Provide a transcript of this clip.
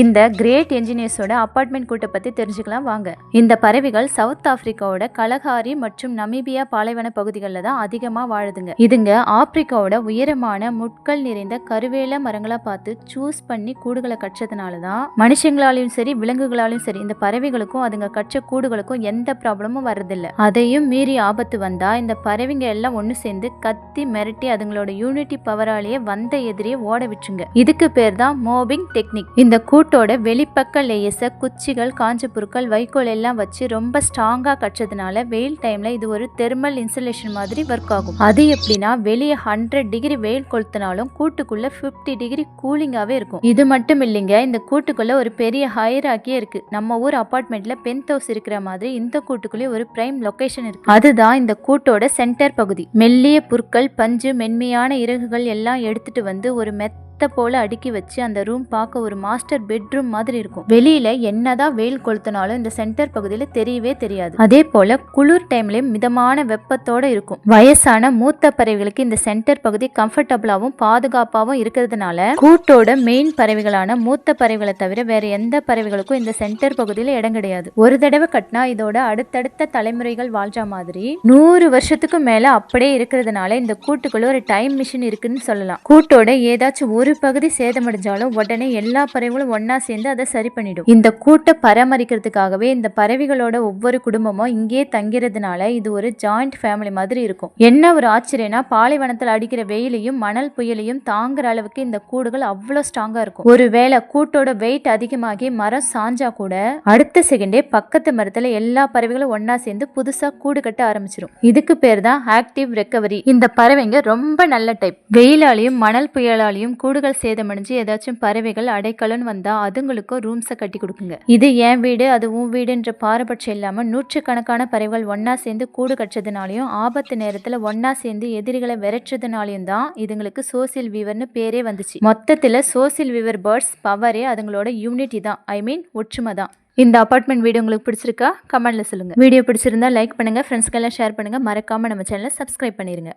இந்த great என்ஜினியர்ஸோட apartment கூட்டை பற்றி தெரிஞ்சுக்கலாம் வாங்க. இந்த பறவைகள் சவுத் ஆப்பிரிக்காவோட கலகாரி மற்றும் நமீபியா பாலைவன பகுதிகளில் தான் அதிகமாக வாழுதுங்க. இதுங்க ஆப்பிரிக்காவோட உயரமான முட்கள் நிறைந்த கருவேல மரங்களை பார்த்து சூஸ் பண்ணி கூடுகளை கற்றதுனால தான் மனுஷங்களாலையும் சரி விலங்குகளாலையும் சரி இந்த பறவைகளுக்கும் அதுங்க கற்ற கூடுகளுக்கும் எந்த ப்ராப்ளமும் வர்றதில்ல. அதையும் மீறி ஆபத்து வந்தால் இந்த பறவைங்க எல்லாம் ஒன்று சேர்ந்து கத்தி மிரட்டி அதுங்களோட யூனிட்டி பவராலேயே வந்த எதிரியே ஓட விட்டுருங்க. இதுக்கு பேர் தான் மோபிங் டெக்னிக் இந்த கூ கூட்டோட வெளிப்பக்க லேயர்ஸை குச்சிகள் காஞ்ச புற்கள் வைக்கோல் எல்லாம் வச்சு ரொம்ப ஸ்ட்ராங்காக கட்டுறதுனால வெயில் டைமில் இது ஒரு தெர்மல் இன்சுலேஷன் மாதிரி ஒர்க் ஆகும். அது எப்படின்னா வெளியே ஹண்ட்ரட் டிகிரி வெயில் கொளுத்தினாலும் கூட்டுக்குள்ளே ஃபிஃப்டி டிகிரி கூலிங்காகவே இருக்கும். இது மட்டும் இல்லைங்க இந்த கூட்டுக்குள்ளே ஒரு பெரிய ஹைராக்கியே இருக்குது நம்ம ஊர் அப்பார்ட்மெண்ட்டில் பென்த் ஹவுஸ் இருக்கிற மாதிரி இந்த கூட்டுக்குள்ளே ஒரு பிரைம் லொக்கேஷன் இருக்கு. அதுதான் இந்த கூட்டோட சென்டர் பகுதி. மெல்லிய புற்கள் பஞ்சு மென்மையான இறகுகள் எல்லாம் எடுத்துட்டு வந்து ஒரு மெத்த போல அடுக்கி வச்சு அந்த ரூம் பார்க்க ஒரு மாஸ்டர் பெட்ரூம் மாதிரி இருக்கும். வெளியில என்னதான் வெயில் கொளுத்தினாலும் இந்த சென்டர் பகுதியில தெரியவே தெரியாது. அதே போல குளிர் டைம்லயும் மிதமான வெப்பத்தோட இருக்கும். வயசான மூத்த பறவைகளுக்கு இந்த சென்டர் பகுதி கம்ஃபர்டபுளாவும் பாதுகாப்பாவும் இருக்கிறதுனால கூட்டோட மெயின் பறவைகளான மூத்த பறவைகளை தவிர வேற எந்த பறவைகளுக்கும் இந்த சென்டர் பகுதியில இடம் கிடையாது. ஒரு தடவை கட்டினா இதோட அடுத்தடுத்த தலைமுறைகள் வாழ்ற மாதிரி நூறு வருஷத்துக்கு மேல அப்படியே இருக்கிறதுனால இந்த கூட்டுக்குள்ள ஒரு டைம் மிஷின் இருக்குன்னு சொல்லலாம். கூட்டோட ஏதாச்சும் ஒரு பகுதி சேதமடைஞ்சாலும் உடனே எல்லா பறவைகளும் ஒன்னா சேர்ந்து அதை சரி பண்ணிடும். இந்த கூட்டை பராமரிக்கிறதுக்காகவே இந்த பறவைகளோட ஒவ்வொரு குடும்பமும் இங்கேயே தங்கிறதுனால இது ஒரு ஜாயிண்ட் ஃபேமிலி மாதிரி இருக்கும். என்ன ஒரு ஆச்சரியம்னா பாலைவனத்தில் அடிக்கிற வெயிலையும் மணல் புயலையும் தாங்குற அளவுக்கு இந்த கூடுகள் அவ்வளோ ஸ்ட்ராங்கா இருக்கும். ஒருவேளை கூட்டோட வெயிட் அதிகமாகி மரம் சாஞ்சா கூட அடுத்த செகண்டே பக்கத்து மரத்துல எல்லா பறவைகளும் ஒன்னா சேர்ந்து புதுசா கூடு கட்ட ஆரம்பிச்சிடும் இதுக்கு பேர் தான் ஆக்டிவ் ரெக்கவரி இந்த பறவைங்க ரொம்ப நல்ல டைப் வெயிலாலையும் மணல் புயலாலையும் கூடுகள் சேதமடைஞ்சு ஏதாச்சும் பறவைகள் அடைக்கலன்னு வந்தால் அதுங்களுக்கும் ரூம்ஸை கட்டி கொடுக்குங்க. இது என் வீடு அது உன் வீடுன்ற பாரபட்சம் இல்லாமல் நூற்றுக்கணக்கான பறவைகள் ஒன்றா சேர்ந்து கூடு கட்டுறதுனாலையும் ஆபத்து நேரத்தில் ஒன்றா சேர்ந்து எதிரிகளை விரட்டுறதுனாலையும் தான் இதுங்களுக்கு சோசியல் வீவர்னு பேரே வந்துச்சு. மொத்தத்தில் சோசியல் வீவர் பேர்ட்ஸ் பவரே அதுங்களோட யூனிட்டி தான். ஐ மீன் ஒற்றுமை தான். இந்த அப்பார்ட்மெண்ட் வீடியோ உங்களுக்கு பிடிச்சிருக்கா? கமெண்ட்ல சொல்லுங்க. வீடியோ பிடிச்சிருந்தா லைக் பண்ணுங்க ஃப்ரெண்ட்ஸ்க்கெல்லாம் ஷேர் பண்ணுங்க. மறக்காம நம்ம சேனலை சப்ஸ்கிரைப் பண்ணிருங்க.